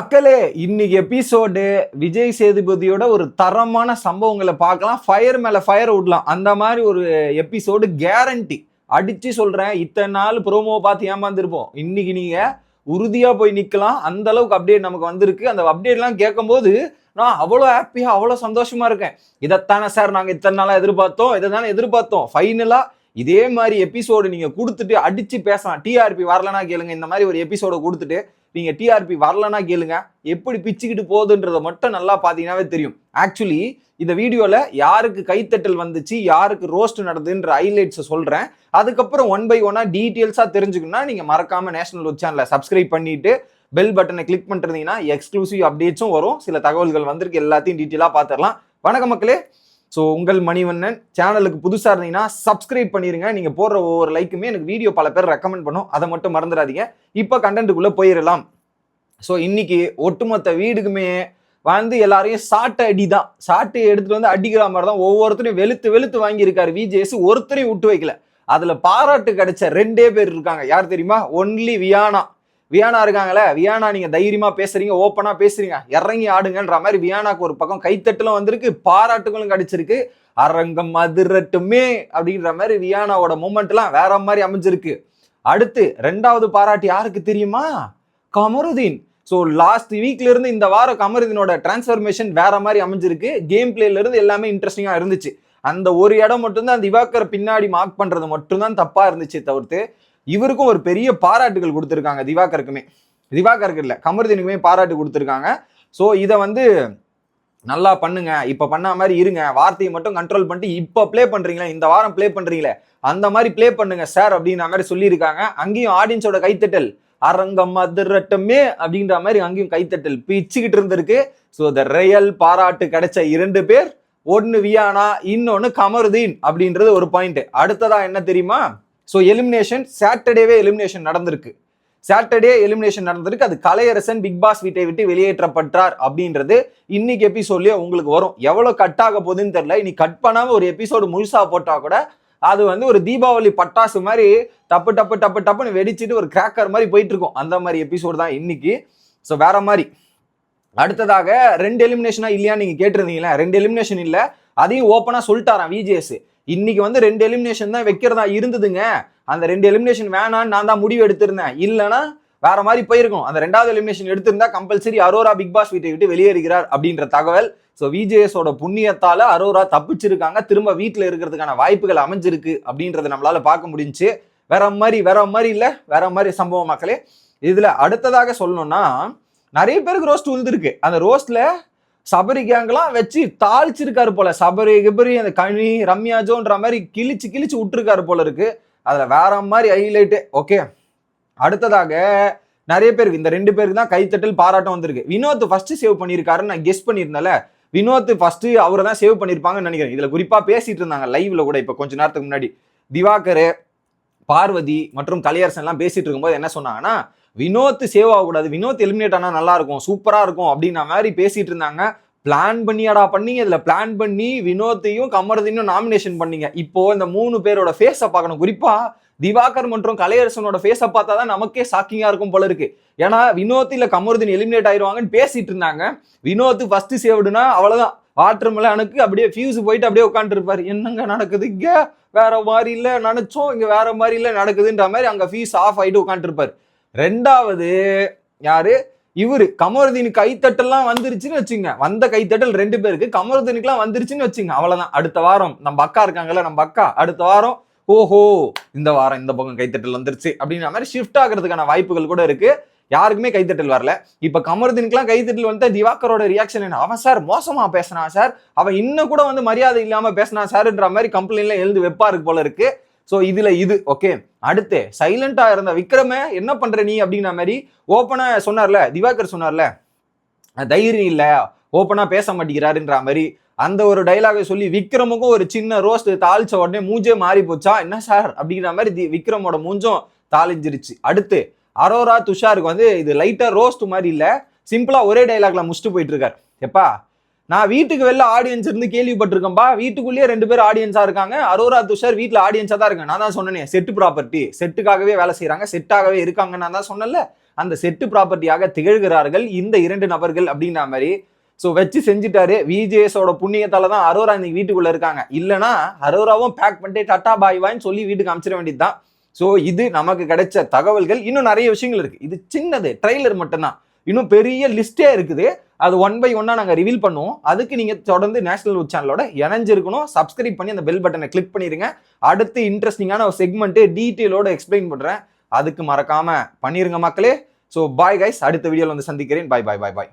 மக்களே இன்னைக்கு எபிசோடு விஜய் சேதுபதியோட ஒரு தரமான சம்பவங்களை பார்க்கலாம். ஃபயர் மேலே ஃபயர் விடலாம் அந்த மாதிரி ஒரு எபிசோடு கேரண்டி அடித்து சொல்கிறேன் இத்தனை நாள் ப்ரோமோ பார்த்து ஏமாந்துருப்போம். இன்னைக்கு நீங்கள் உறுதியாக போய் நிற்கலாம் அந்த அளவுக்கு அப்டேட் நமக்கு வந்திருக்கு. அந்த அப்டேட்லாம் கேட்கும்போது நான் அவ்வளோ ஹாப்பியாக அவ்வளோ சந்தோஷமா இருக்கேன். இதைத்தானே சார் நாங்கள் இத்தனை நாளாக எதிர்பார்த்தோம்? இதை தானே எதிர்பார்த்தோம் ஃபைனலாக இதே மாதிரி எபிசோடு நீங்கள் கொடுத்துட்டு அடித்து பேசலாம். டிஆர்பி வரலனா கேளுங்க. இந்த மாதிரி ஒரு எபிசோடை கொடுத்துட்டு நீங்க டிஆர்பி வரலன்னா கேளுங்க. எப்படி பிச்சுக்கிட்டு போகுதுன்றதை மட்டும் நல்லா பாத்தீங்கன்னாவே தெரியும். ஆக்சுவலி இந்த வீடியோல யாருக்கு கைத்தட்டல் வந்துச்சு யாருக்கு ரோஸ்ட் நடந்துன்ற ஹைலைட்ஸை சொல்றேன். அதுக்கப்புறம் ஒன் பை ஒன்னா டீட்டெயில்ஸா தெரிஞ்சுக்கணும்னா நீங்க மறக்காம நேஷனல் சேனலை சப்ஸ்கிரைப் பண்ணிட்டு பெல் பட்டனை கிளிக் பண்ணிருந்தீங்கன்னா எக்ஸ்க்ளூசிவ் அப்டேட்ஸும் வரும். சில தகவல்கள் வந்திருக்கு எல்லாத்தையும் டீட்டெயிலாக பார்த்துடலாம். வணக்கம் மக்களே. ஸோ உங்கள் மணிவண்ணன் சேனலுக்கு புதுசாக இருந்தீங்கன்னா சப்ஸ்கிரைப் பண்ணிடுங்க நீங்கள் போடுற ஒவ்வொரு லைக்குமே எனக்கு வீடியோ பல பேர் ரெக்கமெண்ட் பண்ணும். அதை மட்டும் மறந்துடாதீங்க. இப்போ கண்டென்ட்டுக்குள்ளே போயிடலாம் ஸோ இன்னைக்கு ஒட்டுமொத்த வீடுக்குமே வந்து எல்லாரையும் சாட்டை அடி தான் சாட்டை எடுத்துட்டு வந்து அடிக்கிற மாதிரி தான் ஒவ்வொருத்தரையும் வெளுத்து வெளுத்து வாங்கியிருக்காரு விஜேஎஸ் ஒருத்தரையும் விட்டு வைக்கல. அதில் பாராட்டு கிடைச்ச ரெண்டே பேர் இருக்காங்க. யார் தெரியுமா? ஒன்லி வியானா வியானா இருக்காங்களே வியானா நீங்க தைரியமா பேசுறீங்க ஓப்பனா பேசுறீங்க இறங்கி ஆடுங்கன்ற மாதிரி வியானாக்கு ஒரு பக்கம் கைத்தட்டலும் வந்திருக்கு பாராட்டுகளும் கிடைச்சிருக்கு. அரங்கம் அதிரட்டுமே அப்படின்ற மாதிரி வியானாவோட மூமெண்ட்லாம் வேற மாதிரி அமைஞ்சிருக்கு. அடுத்து ரெண்டாவது பாராட்டு யாருக்கு தெரியுமா? கமருதீன். ஸோ லாஸ்ட் வீக்ல இருந்து இந்த வாரம் கமருதீனோட டிரான்ஸ்ஃபர்மேஷன் வேற மாதிரி அமைஞ்சிருக்கு. கேம் பிளேல இருந்து எல்லாமே இன்ட்ரெஸ்டிங்காக இருந்துச்சு. அந்த ஒரு இடம் மட்டும்தான் திவாகர் பின்னாடி மார்க் பண்றது மட்டும்தான் தப்பா இருந்துச்சு தவிர்த்து இவருக்கும் ஒரு பெரிய பாராட்டுகள் கொடுத்துருக்காங்க திவாகருக்குமே. திவாகருக்கு இல்லை கமருதீனுக்குமே பாராட்டு கொடுத்துருக்காங்க. ஸோ இதை வந்து நல்லா பண்ணுங்க. இப்ப பண்ண மாதிரி இருங்க. வார்த்தையை மட்டும் கண்ட்ரோல் பண்ணிட்டு இப்ப ப்ளே பண்றீங்களா இந்த வாரம் ப்ளே பண்றீங்களே அந்த மாதிரி ப்ளே பண்ணுங்க சார் அப்படின்ற மாதிரி சொல்லியிருக்காங்க. அங்கேயும் ஆடியன்ஸோட கைத்தட்டல். அரங்கம் அதிரட்டமே அப்படின்ற மாதிரி அங்கேயும் கைத்தட்டல் பிச்சுக்கிட்டு இருந்திருக்கு. ஸோ த ரியல் பாராட்டு கிடைச்ச இரண்டு பேர் ஒன்னு வியானா இன்னொன்னு கமருதீன் அப்படின்றது ஒரு பாயிண்ட் அடுத்ததா என்ன தெரியுமா? ஸோ எலிமினேஷன் சாட்டர்டேவே எலிமினேஷன் நடந்திருக்கு. சாட்டர்டே எலிமினேஷன் நடந்திருக்கு. அது கலையரசன் பிக் பாஸ் வீட்டை விட்டு வெளியேற்றப்பட்டார் அப்படின்றது இன்னைக்கு எபிசோட்லயே உங்களுக்கு வரும். எவ்வளவு கட் ஆக போகுதுன்னு தெரியல. இனி கட் பண்ணாம ஒரு எபிசோடு முழுசா போட்டா கூட அது வந்து ஒரு தீபாவளி பட்டாசு மாதிரி டப்பு டப்பு டப்பு டப்புன்னு வெடிச்சிட்டு ஒரு கிராக்கர் மாதிரி போயிட்டு இருக்கும் அந்த மாதிரி எபிசோடு தான் இன்னைக்கு. ஸோ வேற மாதிரி. அடுத்ததாக ரெண்டு எலிமினேஷனா இல்லையா நீங்க கேட்டிருந்தீங்களா ரெண்டு எலிமினேஷன் இல்ல. அதையும் ஓப்பனா சொல்லிட்டாராம் விஜிஎஸ் இன்னைக்கு வந்து ரெண்டு எலிமினேஷன் தான் வைக்கிறதா இருந்ததுங்க. அந்த ரெண்டு எலிமினேஷன் வேணான்னு நான் தான் முடிவு எடுத்திருந்தேன். இல்லைன்னா வேற மாதிரி போயிருக்கும். அந்த ரெண்டாவது எலிமினேஷன் எடுத்திருந்தா கம்பல்சரி அரோரா பிக் பாஸ் வீட்டை விட்டு வெளியேறுகிறார் அப்படின்ற தகவல். ஸோ விஜேஎஸோட புண்ணியத்தால அரோரா தப்பிச்சிருக்காங்க. திரும்ப வீட்டில் இருக்கிறதுக்கான வாய்ப்புகள் அமைஞ்சிருக்கு அப்படின்றத நம்மளால பார்க்க முடிஞ்சு. வேற மாதிரி வேற மாதிரி இல்லை. வேற மாதிரி சம்பவம் மக்களே. இதுல அடுத்ததாக சொல்லணும்னா நிறைய பேருக்கு ரோஸ்ட் விழுந்திருக்கு அந்த ரோஸ்ட்ல சபரி கேங்கெல்லாம் வச்சு தாளிச்சிருக்காரு போல. சபரி கிபரி அந்த கனி ரம்யாஜோன்ற மாதிரி கிழிச்சு கிழிச்சு விட்டுருக்காரு போல இருக்கு. அதுல வேற மாதிரி ஹைலைட்டு ஓகே அடுத்ததாக நிறைய பேருக்கு இந்த ரெண்டு பேருக்கு தான் கைத்தட்டல் பாராட்டம் வந்திருக்கு. வினோத் ஃபர்ஸ்ட் சேவ் பண்ணியிருக்காருன்னு நான் கெஸ் பண்ணியிருந்தேன்ல. வினோத் ஃபர்ஸ்ட் அவரை தான் சேவ் பண்ணியிருப்பாங்கன்னு நினைக்கிறேன். இதுல குறிப்பா பேசிட்டு இருந்தாங்க லைவ்ல கூட இப்போ கொஞ்ச நேரத்துக்கு முன்னாடி. திவாகர் பார்வதி மற்றும் கலையரசன் எல்லாம் பேசிட்டு இருக்கும்போது என்ன சொன்னாங்கன்னா வினோத் சேவ் ஆகக்கூடாது வினோத் எலிமினேட் ஆனால் நல்லா இருக்கும் சூப்பராக இருக்கும் அப்படின்ன மாதிரி பேசிட்டு இருந்தாங்க. பிளான் பண்ணியாடா பண்ணி இதில் பிளான் பண்ணி வினோத்தையும் கமரதையும் நாமினேஷன் பண்ணீங்க. இப்போ இந்த மூணு பேரோட ஃபேஸை பார்க்கணும். குறிப்பாக திவாகர் மற்றும் கலையரசனோட ஃபேஸை பார்த்தா தான் நமக்கே ஷாக்கிங்காக இருக்கும் போல இருக்கு. ஏன்னா வினோத் இல்லை கமருதீன் எலிமினேட் ஆயிடுவாங்கன்னு பேசிட்டு இருந்தாங்க. வினோத் ஃபர்ஸ்ட் சேவ்டுனா அவ்வளோதான் வாட்டர் மிலானுக்கு அப்படியே ஃபியூஸ் போயிட்டு அப்படியே உட்காந்துருப்பாரு என்னங்க நடக்குது வேற மாதிரி இல்லை நினைச்சோம் இங்க வேற மாதிரி இல்லை நடக்குதுன்ற மாதிரி அங்க ஃபீஸ் ஆஃப் ஆயிட்டு உட்காந்துருப்பாரு ரெண்டாவது யாரு? இவரு. கமருதீன் கைத்தட்டல்லாம் வந்துருச்சுன்னு வச்சுங்க வந்த கைத்தட்டல் ரெண்டு பேருக்கு கமருதீனுக்குலாம் வந்துருச்சுன்னு வச்சுங்க அவ்வளவுதான். அடுத்த வாரம் நம்ம அக்கா இருக்காங்கல்ல நம்ம அக்கா அடுத்த வாரம் ஓஹோ இந்த வாரம் இந்த பக்கம் கைத்தட்டல் வந்துருச்சு அப்படின்ற மாதிரி ஷிஃப்ட் ஆகிறதுக்கான வாய்ப்புகள் கூட இருக்கு. யாருக்குமே கைத்தட்டல் வரல. இப்ப கமருதீனுக்குலாம் கைத்தட்டல் வந்து திவாகரோட ரியாக்ஷன் என்ன? அவன் சார் மோசமா பேசினான் சார்? அவன் இன்னும் கூட வந்து மரியாதை இல்லாம பேசினான் சார்ன்ற மாதிரி கம்ப்ளைண்ட்ல எழுந்து வெப்பாருக்கு போல இருக்கு. ஸோ இதுல இது ஓகே அடுத்து சைலண்டா இருந்த விக்ரம என்ன பண்ற நீ அப்படிங்கிற மாதிரி ஓப்பனா சொன்னார்ல திவாகர் சொன்னார்ல தைரியம் இல்ல ஓப்பனா பேச மாட்டேங்கிறாருன்ற மாதிரி அந்த ஒரு டைலாகை சொல்லி விக்ரமுக்கும் ஒரு சின்ன ரோஸ்ட் தாளிச்ச உடனே மூஞ்சே மாறி போச்சா என்ன சார்? அப்படிங்கிற மாதிரி தி- விக்ரமோட மூஞ்சும் தாளிஞ்சிருச்சு. அடுத்து அரோரா துஷாருக்கு வந்து இது லைட்டாக ரோஸ்ட் மாதிரி இல்லை. சிம்பிளாக ஒரே டைலாக்ல முடிச்சுட்டு போயிட்டு இருக்காரு எப்பா நான் வீட்டுக்கு வெளில ஆடியன்ஸ் இருந்து கேள்விப்பட்டிருக்கேன்பா. வீட்டுக்குள்ளேயே ரெண்டு பேர் ஆடியன்ஸாக இருக்காங்க. அரோரா துஷார் வீட்டில் ஆடியன்ஸாக தான் இருக்காங்க. நான் தான் சொன்னேன் செட்டு ப்ராப்பர்ட்டி செட்டுக்காகவே வேலை செய்கிறாங்க செட்டாகவே இருக்காங்க நான் தான் சொன்னேன்ல. அந்த செட்டு ப்ராப்பர்ட்டியாக திகழ்கிறார்கள் இந்த இரண்டு நபர்கள் அப்படின்ற மாதிரி. ஸோ வச்சு செஞ்சுட்டாரு. விஜேஎஸோட புண்ணியத்தால தான் அரோரா இன்னைக்கு வீட்டுக்குள்ளே இருக்காங்க. இல்லைனா அரோராவும் பேக் பண்ணிட்டு டட்டா பாய் வாயின்னு சொல்லி வீட்டுக்கு அமைச்சிட வேண்டியதுதான். ஸோ இது நமக்கு கிடைச்ச தகவல்கள். இன்னும் நிறைய விஷயங்கள் இருக்குது இது சின்னது. ட்ரெய்லர் மட்டும்தான். இன்னும் பெரிய லிஸ்டே இருக்குது. அது ஒன் பை ஒன்னாக நாங்கள் ரிவீல் பண்ணுவோம். அதுக்கு நீங்கள் தொடர்ந்து நேஷனல் நியூஸ் சேனலோட இணைஞ்சிருக்கணும். சப்ஸ்கிரைப் பண்ணி அந்த பெல் பட்டனை கிளிக் பண்ணிடுங்க அடுத்து இன்ட்ரெஸ்டிங்கான ஒரு செக்மெண்ட்டு டீட்டெயிலோட எக்ஸ்பிளைன் பண்ணுறேன் அதுக்கு மறக்காமல் பண்ணிடுங்க மக்களே. ஸோ பாய் கைஸ் அடுத்த வீடியோவில் வந்து சந்திக்கிறேன். பாய் பாய் பாய் பாய்